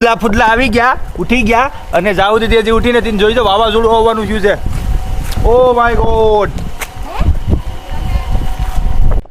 ફૂદલા ફૂદલા આવી ગયા ઉઠી ગયા અને જાવ દીધી હજી ઉઠી નથી જોઈ તો વાવાઝોડું આવવાનું થયું છે. Oh my God.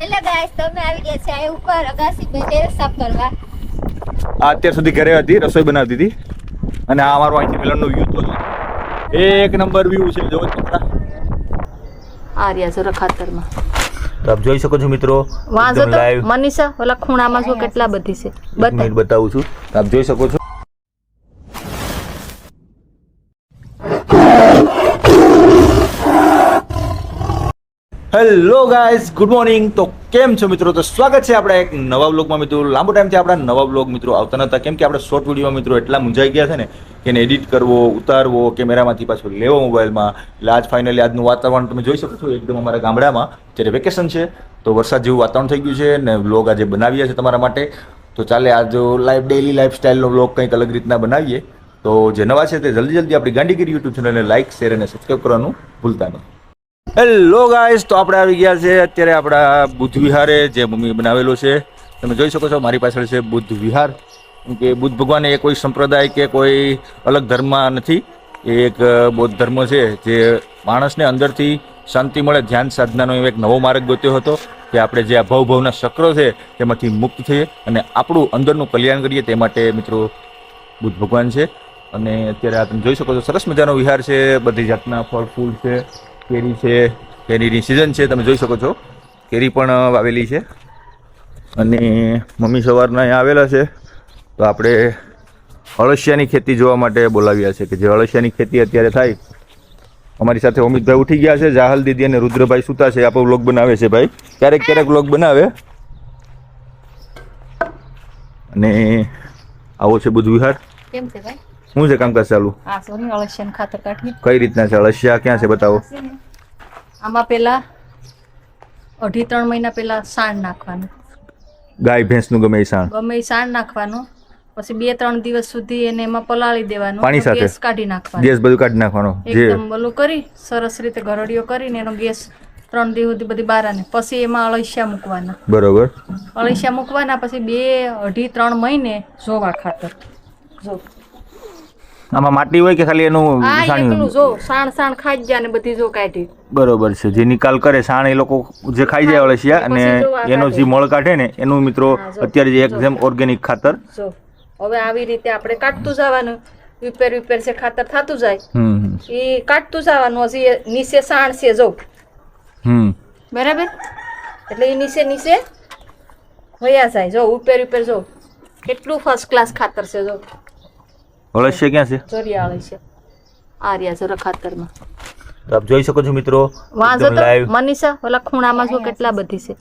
એટલે ગાઈસ તમે આવી ગયા છે આ ઉપર અગાસી બે સાફ કરવા. આ અત્યાર સુધી ઘરે હતી રસોઈ બનાવતી હતી. અને આ અમારો અહીંથી મિલનનો વ્યૂ તો એક નંબર વ્યૂ છે જો તમારા રહ્યા છે ખાતરમાં તો આપ જોઈ શકો છો મિત્રો વાંધો તો મનીષા ઓલા ખૂણામાં જો કેટલા બધી છે. બતાવું. છું. આપ જોઈ શકો છો. હેલો ગાઈઝ ગુડ મોર્નિંગ તો કેમ છો મિત્રો? તો સ્વાગત છે આપણા એક નવા બ્લોગમાં મિત્રો, લાંબો ટાઈમથી આપણા નવા બ્લોગ મિત્રો આવતા નહોતા. કેમ કે આપણે શોર્ટ વિડીયોમાં મિત્રો એટલા મૂંઝાઈ ગયા છે ને કે એને એડિટ કરવો, ઉતારવો, કેમેરામાંથી પાછો લેવો મોબાઈલમાં એટલે આજ ફાઇનલી આજનું વાતાવરણ તમે જોઈ શકો છો, એકદમ અમારા ગામડામાં. જ્યારે વેકેશન છે, તો વરસાદ જેવું વાતાવરણ થઈ ગયું છે ને બ્લોગ આજે બનાવીએ છે તમારા માટે. તો ચાલે આજ લાઈફ ડેઈલી લાઈફ સ્ટાઈલનો બ્લોગ કંઈક અલગ રીતના બનાવીએ. તો જે નવા છે તે જલ્દી જલ્દી આપણી ગાંધીગીરી યુટ્યુબ ચેનલને લાઈક શેર અને સબસ્ક્રાઈબ કરવાનું ભૂલતા નહીં. હેલો ગાઈસ તો આપણે આવી ગયા છે અત્યારે આપણા બુદ્ધ વિહારે જે મમ્મી બનાવેલો છે. તમે જોઈ શકો છો, મારી પાછળ છે બુદ્ધ વિહાર કે બુદ્ધ ભગવાન એ કોઈ સંપ્રદાય કે કોઈ અલગ ધર્મ નથી. એ એક બૌદ્ધ ધર્મ છે જે માણસને અંદરથી શાંતિ મળે, ધ્યાન સાધનાનો એક નવો માર્ગ ગોત્યો હતો કે આપણે જે આ ભવ ભવના ચક્રો છે તેમાંથી મુક્ત થઈએ અને આપણું અંદરનું કલ્યાણ કરીએ તે માટે મિત્રો બુદ્ધ ભગવાન છે. અને અત્યારે આ તમે જોઈ શકો છો, સરસ મજાનો વિહાર છે, બધી જાતના ફળ ફૂલ છે. કેરી છે, કેરીની સિઝન છે, તમે જોઈ શકો છો. કેરી પણ વાવેલી છે. અને મમ્મી સવારના અહીંયા આવેલા છે. તો આપણે અળસિયાની ખેતી જોવા માટે બોલાવ્યા છે કે જે અળસિયાની ખેતી અત્યારે થાય. અમારી સાથે અમિતભાઈ ઉઠી ગયા છે. જાહલ દીદી અને રુદ્રભાઈ સૂતા છે. આપણો વ્લોગ બનાવે છે ભાઈ. ક્યારેક ક્યારેક વ્લોગ બનાવે. અને આવો છે બુદ્ધ વિહાર કેમ છે ભાઈ? શું છે કામકાજ ચાલુ? આ સોરી અળસિયાનું ખાતર કાઢીએ. કઈ રીતના છે અળસિયા ક્યાં છે બતાવો. આમાં પેલા અઢી ત્રણ મહિના પેલા સાણ નાખવાનું. ગાય ભેંસનું ગમે એ સાણ? ગમે એ સાણ નાખવાનું. પછી બે ત્રણ દિવસ સુધી એને એમાં પલાળી દેવાનું પાણી સાથે? ગેસ કાઢી નાખવાનો. ગેસ બધું કાઢી નાખવાનો એકદમ બોલું કરી સરસ રીતે ઘરડીઓ કરીને એનો ગેસ ત્રણ દિવસ સુધી બધી બારાને પછી એમાં અળસિયા મૂકવાના. બરોબર. અળસિયા મૂકવાના પછી બે અઢી ત્રણ મહિને જોવા ખાતર. જો. આમાં માટી હોય કે ખાલી એનું આ જો સાણ સાણ ખાઈ જાય ને બધી જો કાઢી. બરોબર છે. જે નિકાલ કરે સાણ એ લોકો જે ખાઈ જાય અળસિયા અને એનો જે મળ કાઢે ને એનું મિત્રો અત્યારે જે એકદમ ઓર્ગેનિક ખાતર. જો હવે આવી રીતે આપણે કાઢતું જવાનું. વિપેર વિપેર છે ખાતર થતું જાય એ કાઢતું જવાનું. હજી નીચે સાણ છે જો. હમ. બરાબર? એટલે એ નીચે નીચે વયા જાય. જો ઉપર ઉપર જો. કેટલું ફર્સ્ટ ક્લાસ ખાતર છે જો. અળસિયા ક્યાં છે? જોરિયાળી છે. આર્યા જરા ખાતરમાં. તો આપ જોઈ શકો છો મિત્રો એકદમ તો મનીષા ઓલા ખૂણામાં જો કેટલા બધી છે.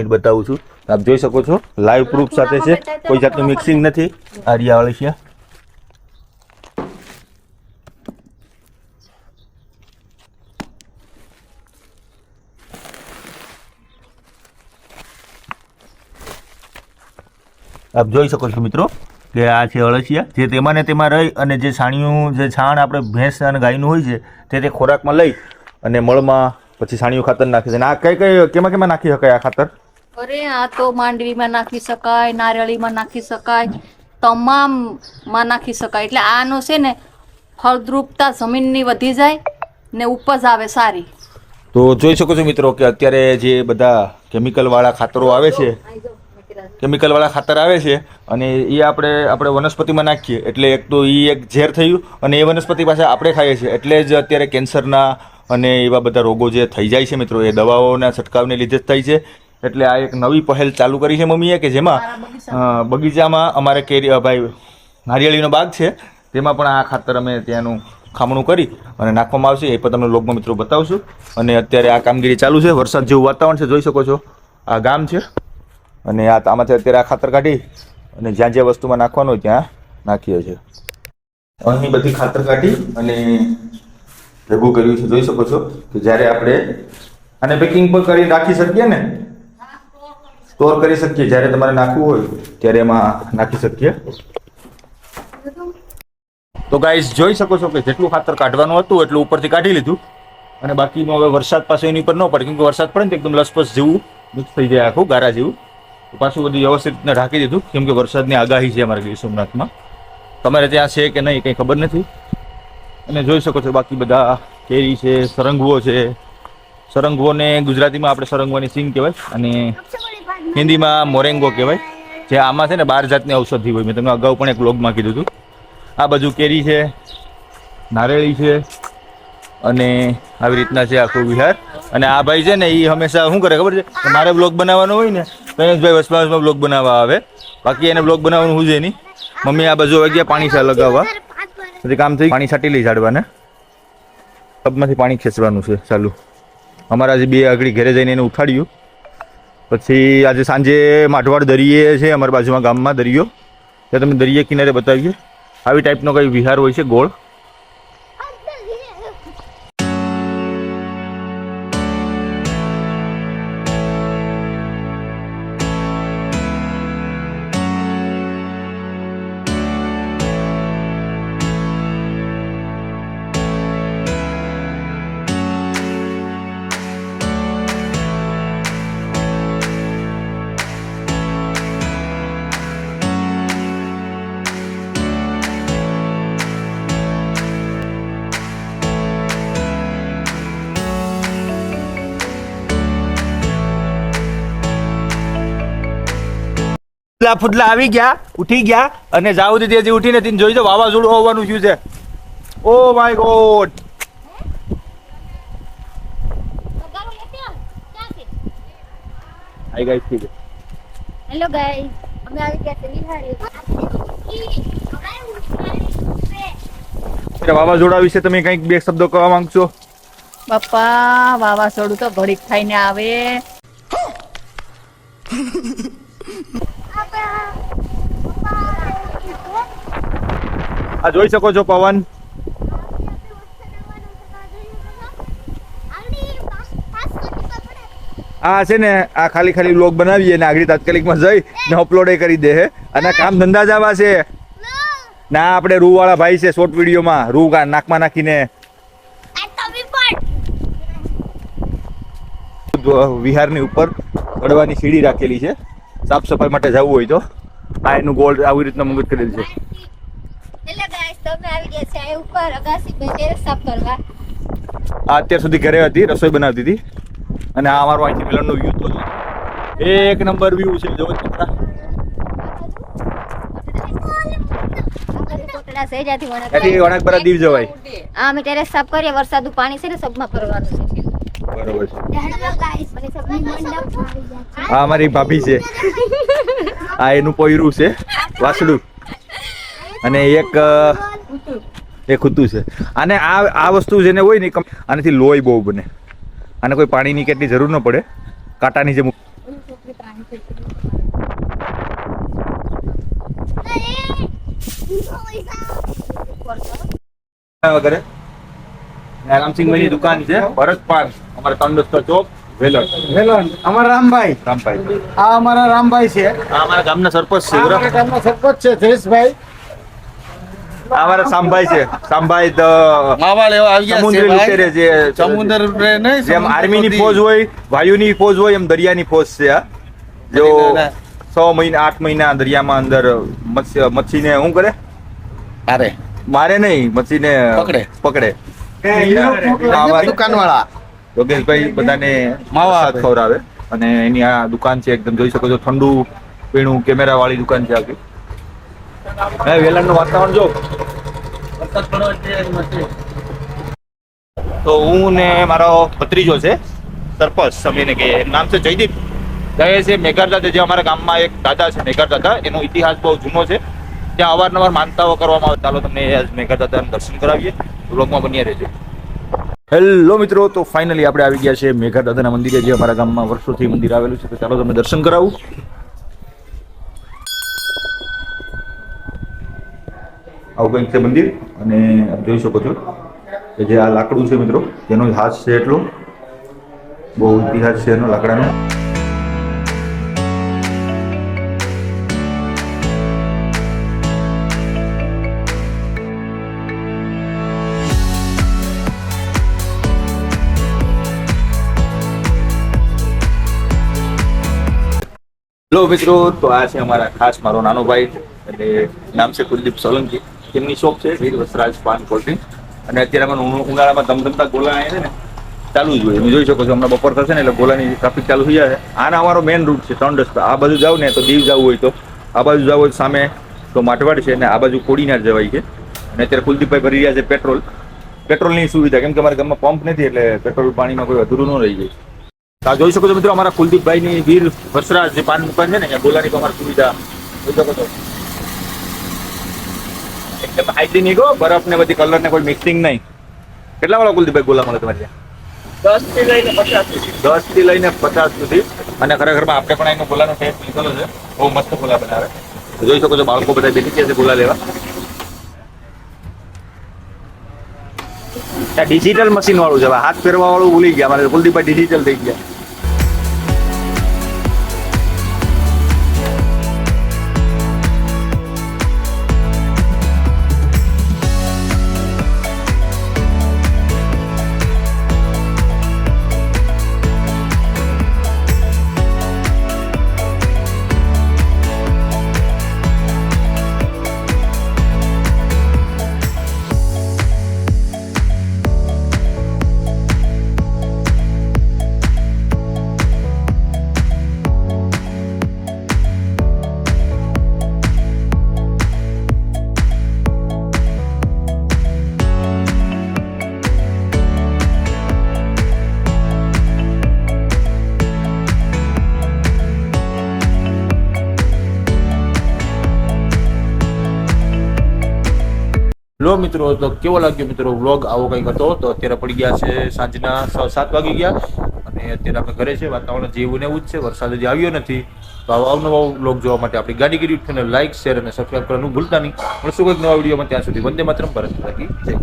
એક બતાવું છું. આપ જોઈ શકો છો લાઈવ પ્રૂફ સાથે છે. કોઈ જાતનું મિક્સિંગ નથી. આર્યા અળસિયા આપ જોઈ શકો છો મિત્રો કે આ છે અળસિયા જે તેમાં ને તેમાં રહી અને જે છાણિયું જે છાણ આપણે ભેંસ અને ગાયનું હોય છે તે તે ખોરાકમાં લઈ અને મળમાં પછી છાણિયું ખાતર નાખી છે. આ કઈ કઈ કેમાં કેમાં નાખી શકાય આ ખાતર? અરે આ તો માંડવીમાં નાખી શકાય નારિયેળીમાં નાખી શકાય તમામમાં નાખી શકાય. એટલે આનો છે ને ફળદ્રુપતા જમીનની વધી જાય ને ઉપજ આવે સારી. તો જોઈ શકો છો મિત્રો કે અત્યારે જે બધા કેમિકલ વાળા ખાતરો આવે છે કેમિકલ વાળા ખાતર આવે છે અને એ આપણે આપણે વનસ્પતિમાં નાખીએ. એટલે એક તો એ એક ઝેર થયું અને એ વનસ્પતિ પાસે આપણે ખાઈએ છીએ. એટલે જ અત્યારે કેન્સરના અને એવા બધા રોગો જે થઈ જાય છે મિત્રો એ દવાઓના છંટકાવને લીધે જ થાય છે. એટલે આ એક નવી પહેલ ચાલુ કરી છે મમ્મીએ કે જેમાં બગીચામાં. અમારે કેરી ભાઈ નારિયેળીનો બાગ છે. તેમાં પણ આ ખાતર અમે ત્યાંનું ખામણું કરી અને નાખવામાં આવશે. એ પણ તમને લોકમાં મિત્રો બતાવશું. અને અત્યારે આ કામગીરી ચાલુ છે. વરસાદ જેવું વાતાવરણ છે. જોઈ શકો છો. આ ગામ છે. અને આ આમાંથી અત્યારે આ ખાતર કાઢી અને જ્યાં જ્યાં વસ્તુમાં નાખવાનું ત્યાં નાખીએ છીએ. અહીં બધી ખાતર કાઢી અને ભેગું કર્યું છે. જોઈ શકો છો કે જ્યારે આપણે આને પેકિંગ પણ કરી રાખી શકીએ ને સ્ટોર કરી શકીએ. જ્યારે તમારે નાખવું હોય ત્યારે એમાં નાખી શકીએ. તો ગાઈઝ જોઈ શકો છો કે જેટલું ખાતર કાઢવાનું હતું એટલું ઉપરથી કાઢી લીધું. અને બાકીનું હવે વરસાદ પાસે એની ઉપર ન પડે, કેમ કે વરસાદ પડે ને એકદમ લસપસ જેવું મિક્સ થઈ જાય આખું, ગારા જેવું. પાછું બધું વ્યવસ્થિત રીતના ઢાંકી દીધું. કેમ કે વરસાદની આગાહી છે અમારા ગીર સોમનાથમાં. તમારે ત્યાં છે કે નહીં કંઈ ખબર નથી. અને જોઈ શકો છો બાકી બધા કેરી છે, સરંગવો છે. સરંગવોને ગુજરાતીમાં આપણે સરંગવાની સિંગ કહેવાય અને હિન્દીમાં મોરેંગો કહેવાય. જે આમાં છે ને બાર જાતની ઔષધિ હોય. મેં તમને અગાઉ પણ એક વ્લોગમાં કીધું હતું. આ બાજુ કેરી છે, નારેળી છે અને આવી રીતના છે આખું વિહાર. અને આ ભાઈ છે ને એ હંમેશા શું કરે ખબર છે? મારે બ્લોગ બનાવવાનો હોય ને તો ભાઈ વસમાં વસમાં બ્લોગ બનાવવા આવે. બાકી એને બ્લોગ બનાવવાનું હું છે નહીં મમ્મી આ બાજુ આવી ગયા પાણી સા લગાવવા. પછી કામ થઈ પાણી છાંટી લઈ ઝાડવાને. ટબમાંથી પાણી ખેંચવાનું છે ચાલુ. અમારા આજે બે આગળ ઘરે જઈને એને ઉઠાડ્યું. પછી આજે સાંજે માઠવાડ દરિયે છે, અમારા બાજુમાં ગામમાં દરિયો. ત્યાં તમે દરિયા કિનારે બતાવીએ. આવી ટાઈપનો કંઈ વિહાર હોય છે, ગોળ. ફૂટલા ફૂટલા આવી ગયા ઉઠી ગયા અને જાવ તેથી હજી ઉઠી નથી જોઈ જો વાવાઝોડું હોવાનું શું છે. Oh my God. Hi guys ઠીક હેલો ગાઈસ અમે આવી ગયા છે છે વાવાઝોડા વિશે તમે કંઈક બે શબ્દો કહેવા માંગશો? બાપા વાવાઝોડું તો ઘડીક થઈને આવે. આ જોઈ શકો છો પવન. આ છે ને, આ ખાલી ખાલી વ્લોગ બનાવીએ ને આગળ તાત્કાલિકમાં જઈ ને અપલોડ કરી દે અને કામ ધંધા જ આવા છે. ના, આપણે રૂ વાળા ભાઈ છે શોર્ટ વિડીયોમાં રૂ નાકમાં નાખીને. વિહારની ઉપર ચડવાની સીડી રાખેલી છે. સાફ સફાઈ માટે જવું હોય તો. આ એનું ગોળ આવી રીતના મુગત કરેલ છે હેલો ગાઈસ તમે આવી ગયા છે આ ઉપર અગાસી પર ટેરેસ સાફ કરવા. આ અત્યાર સુધી ઘરે હતી રસોઈ બનાવતી હતી. અને આ અમારો અહીંથી મિલનનો વ્યૂ તો. એક નંબર વ્યૂ છે જો તમારા કોટડા છે જ્યાંથી વણાક ત્યાંથી વણાકબરા દીવ જવાય. આ અમે ટેરેસ સાફ કરીએ વરસાદનું પાણી છે ને સબમાં ભરવાનું છે. બરોબર છે. હેલો ગાઈસ મને સબની મંડપ આ અમારી ભાભી છે. આ એનું પોયરું છે વાસડું. અને એક એ ખૂતું છે. અને આ આ વસ્તુ જેને હોય ને આનાથી લોહી બહુ બને. આને કોઈ પાણીની કેટલી જરૂર ન પડે. કાંટાની જેમ વગેરે. રામસિંહભાઈની દુકાન છે. ભરત પાન અમારા ત્રણ ચોક વેલણ. વેલણ. અમારા રામભાઈ. રામભાઈ. આ અમારા રામભાઈ છે. આ અમારા ગામના સરપંચ છે અમારા ગામના સરપંચ છે જયેશભાઈ. અમારા સામભાઈ છે. સામભાઈ માવા લેવા આવી ગયા સમુદ્રી લુટેરે જે સમુદ્ર નહીં જેમ આર્મીની ફોજ હોય વાયુની ફોજ હોય એમ દરિયાની ફોજ છે આ જો છ મહિના આઠ મહિના દરિયામાં અંદર મચ્છીને શું કરે? મારે મારે નહીં મચ્છીને પકડે. પકડે. દુકાન યુરોપ યોગેશભાઈ બધાને માવા ખવડાવે અને એની આ દુકાન છે, એકદમ જોઈ શકો છો, ઠંડુ પીણું કેમેરા વાળી દુકાન છે આખી. હે વેલણનું વાતાવરણ જો. તો હું ને મારો ભત્રીજો છે, સરપંચ સમીને કે નામ છે જયદીપ. કહે છે મેઘાર જે અમારા ગામમાં એક દાદા છે મેઘાર દાદા એનો ઇતિહાસ બહુ જૂનો છે. ત્યાં અવારનવાર માનતાઓ કરવામાં આવે. ચાલો તમને મેઘાર દાદાના દર્શન કરાવીએ. બ્લોગમાં બન્યા રહેજો. હેલો મિત્રો, તો ફાઇનલી આપણે આવી ગયા છે મેઘા દાદાના મંદિરે, જે અમારા ગામમાં વર્ષોથી મંદિર આવેલું છે. તો ચાલો તમને દર્શન કરાવું. આવું કંઈક છે મંદિર, અને આપ જોઈ શકો છો કે જે આ લાકડું છે મિત્રો, તેનો હાથ છે એટલો. બહુ ઇતિહાસ છે એનો લાકડાનો. હેલો મિત્રો, તો આ છે અમારા ખાસ મારો નાનો ભાઈ એટલે નામ છે કુલદીપ સોલંકી. તેમની શોપ છે વીર વસરાજ પાન કોલ્ડ્રિંક અને અત્યારે અમે ઉનાળામાં ધમધમતા ગોલા છે ને, ચાલુ જ હોય. તમે જોઈ શકો છો, હમણાં બપોર થશે ને એટલે ગોલાની ટ્રાફિક ચાલુ થઈ જશે. આના અમારો મેઇન રૂટ છે, ત્રણ રસ્તા. આ બાજુ જાવ ને તો દીવ જવું હોય તો. આ બાજુ જવું હોય સામે તો માટવાડ છે અને આ બાજુ કોડીનાર જવાય છે. અને અત્યારે કુલદીપભાઈ ભરી રહ્યા છે પેટ્રોલ. પેટ્રોલની સુવિધા, કેમ કે અમારા ગામમાં પંપ નથી એટલે પેટ્રોલ પાણીમાં કોઈ અધૂરું ન રહી જાય. આ જોઈ શકો છો મિત્રો અમારા કુલદીપભાઈની વીર વસરાજ જે પાન દુકાન છે ને અહીંયા બોલાની અમારી સુવિધા જોઈ શકો છો. એકદમ હાઇજીનિક હો બરફ ને બધી કલર ને કોઈ મિક્સિંગ નહીં. કેટલા વાળા કુલદીપભાઈ ગોલા મળે તમારે દસથી લઈને પચાસ સુધી. દસથી લઈને પચાસ સુધી. અને ખરેખરમાં આપણે પણ એનો ગોલાનો ટેસ્ટ લીધેલો છે. બહુ મસ્ત ગોલા બનાવે જોઈ શકો છો બાળકો બધા બેઠી ગયા છે ગોલા લેવા. ડિજિટલ મશીન વાળું છે. હાથ ફેરવા વાળું ભૂલી ગયા. મારે કુલદીપભાઈ ડિજિટલ થઈ ગયા. લો મિત્રો, તો કેવો લાગ્યો મિત્રો વ્લોગ આવો કંઈક હતો? તો અત્યારે પડી ગયા છે સાંજના સાત વાગી ગયા અને અત્યારે આપણે ઘરે છે, વાતાવરણ જેવું ને એવું જ છે, વરસાદ હજી આવ્યો નથી. તો આવો અવનવો વ્લોગ જોવા માટે આપણી ગાડી ગીરી યુટ્યુબને લાઇક શેર અને સબસ્ક્રાઈબ કરવાનું ભૂલતા નહીં. મળશું કંઈક નવા વિડીયોમાં ત્યાં સુધી વંદે માત્ર ભારત જય.